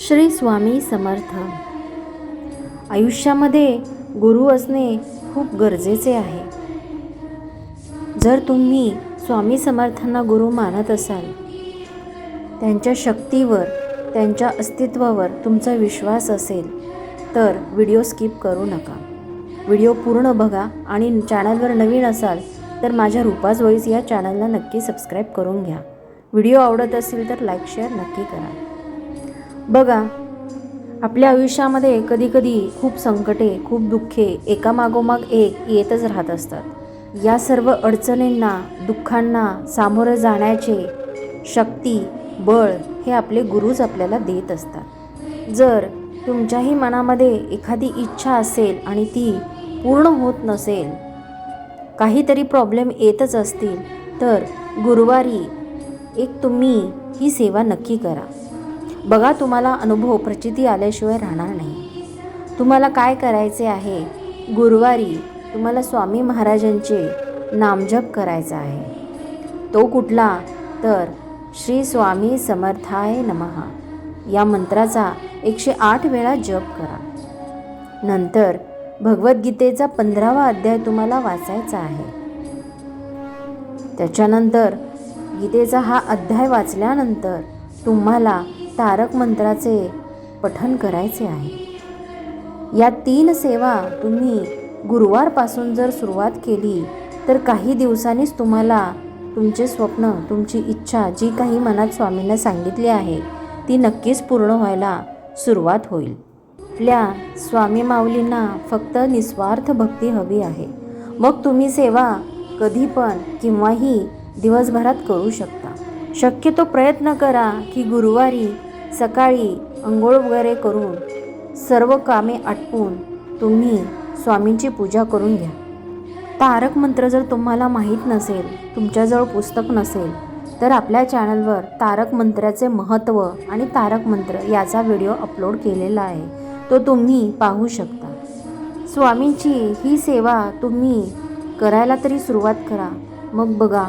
श्री स्वामी समर्थ. आयुष्यामध्ये गुरु असणे खूप गरजेचे आहे. जर तुम्ही स्वामी समर्थांना गुरु मानत असाल त्यांच्या शक्तीवर त्यांच्या अस्तित्वावर तुमचा विश्वास असेल तर व्हिडिओ स्किप करू नका. व्हिडिओ पूर्ण बघा आणि चॅनलवर नवीन असाल तर माझ्या रुपाज वॉईस या चॅनलला नक्की सबस्क्राईब करून घ्या. व्हिडिओ आवडत असेल तर लाईक शेअर नक्की करा. बघा आपल्या आयुष्यामध्ये कधीकधी खूप संकटे खूप दुःखे एकामागोमाग एक येतच राहत असतात. या सर्व अडचणींना दुःखांना सामोरं जाण्याचे शक्ती बळ हे आपले गुरुच आपल्याला देत असतात. जर तुमच्याही मनामध्ये एखादी इच्छा असेल आणि ती पूर्ण होत नसेल काहीतरी प्रॉब्लेम येतच असतील तर गुरुवारी एक तुम्ही ही सेवा नक्की करा. बघा तुम्हाला अनुभव प्रचिती आल्याशिवाय राहणार नाही. तुम्हाला काय करायचे आहे? गुरुवारी तुम्हाला स्वामी महाराजांचे नामजप करायचा आहे. तो कुठला? तर श्री स्वामी समर्थाय नमहा या मंत्राचा एकशे आठ वेळा जप करा. नंतर भगवद्गीतेचा पंधरावा अध्याय तुम्हाला वाचायचा आहे. त्याच्यानंतर गीतेचा हा अध्याय वाचल्यानंतर तुम्हाला तारक मंत्राचे पठन करायचे आहे. या तीन सेवा तुम्ही गुरुवारपासून जर सुरुवात केली तर काही दिवसांनीच तुम्हाला तुमचे स्वप्न तुमची इच्छा जी काही मनात स्वामींना सांगितली आहे ती नक्कीच पूर्ण व्हायला सुरुवात होईल. आपल्या स्वामी माऊलींना फक्त निस्वार्थ भक्ती हवी आहे. मग तुम्ही सेवा कधी पण किंवाही दिवसभरात करू शकता. शक्यतो प्रयत्न करा की गुरुवारी सकाळी अंघोळ वगैरे करून सर्व कामे आटपून तुम्ही स्वामींची पूजा करून घ्या. तारक मंत्र जर तुम्हाला माहीत नसेल तुमच्याजवळ पुस्तक नसेल तर आपल्या चॅनलवर तारक मंत्राचे महत्त्व आणि तारक मंत्र याचा व्हिडिओ अपलोड केलेला आहे. तो तुम्ही पाहू शकता. स्वामींची ही सेवा तुम्ही करायला तरी सुरुवात करा. मग बघा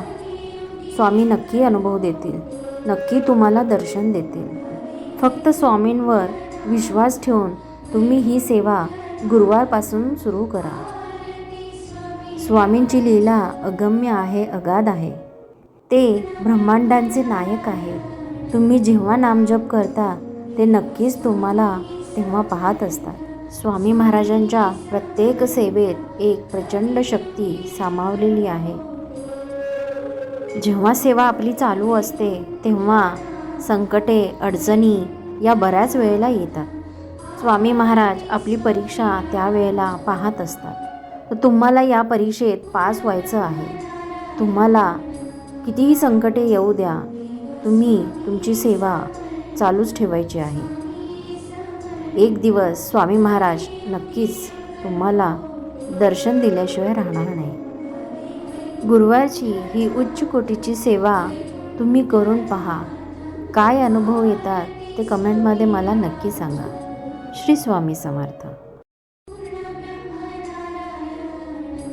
स्वामी नक्की अनुभव देतील नक्की तुम्हाला दर्शन देतील. फक्त स्वामींवर विश्वास ठेवून तुम्ही ही सेवा गुरुवारपासून सुरू करा. स्वामींची लीला अगम्य आहे अगाध आहे. ते ब्रह्मांडांचे नायक आहे तुम्ही जेव्हा नामजप करता ते नक्कीच तुम्हाला तेव्हा पाहत असतात. स्वामी महाराजांच्या प्रत्येक सेवेत एक प्रचंड शक्ती सामावलेली आहे. जेव्हा सेवा आपली चालू असते तेव्हा संकटे अडचणी या बऱ्याच वेळेला येतात. स्वामी महाराज आपली परीक्षा त्यावेळेला पाहत असतात. तर तुम्हाला या परीक्षेत पास व्हायचं आहे. तुम्हाला कितीही संकटे येऊ द्या तुम्ही तुमची सेवा चालूच ठेवायची आहे. एक दिवस स्वामी महाराज नक्कीच तुम्हाला दर्शन दिल्याशिवाय राहणार नाही. गुरुवारची ही उच्च कोटीची सेवा तुम्ही करून पहा. काय अनुभव येतात ते कमेंटमध्ये मला नक्की सांगा. श्री स्वामी समर्थ.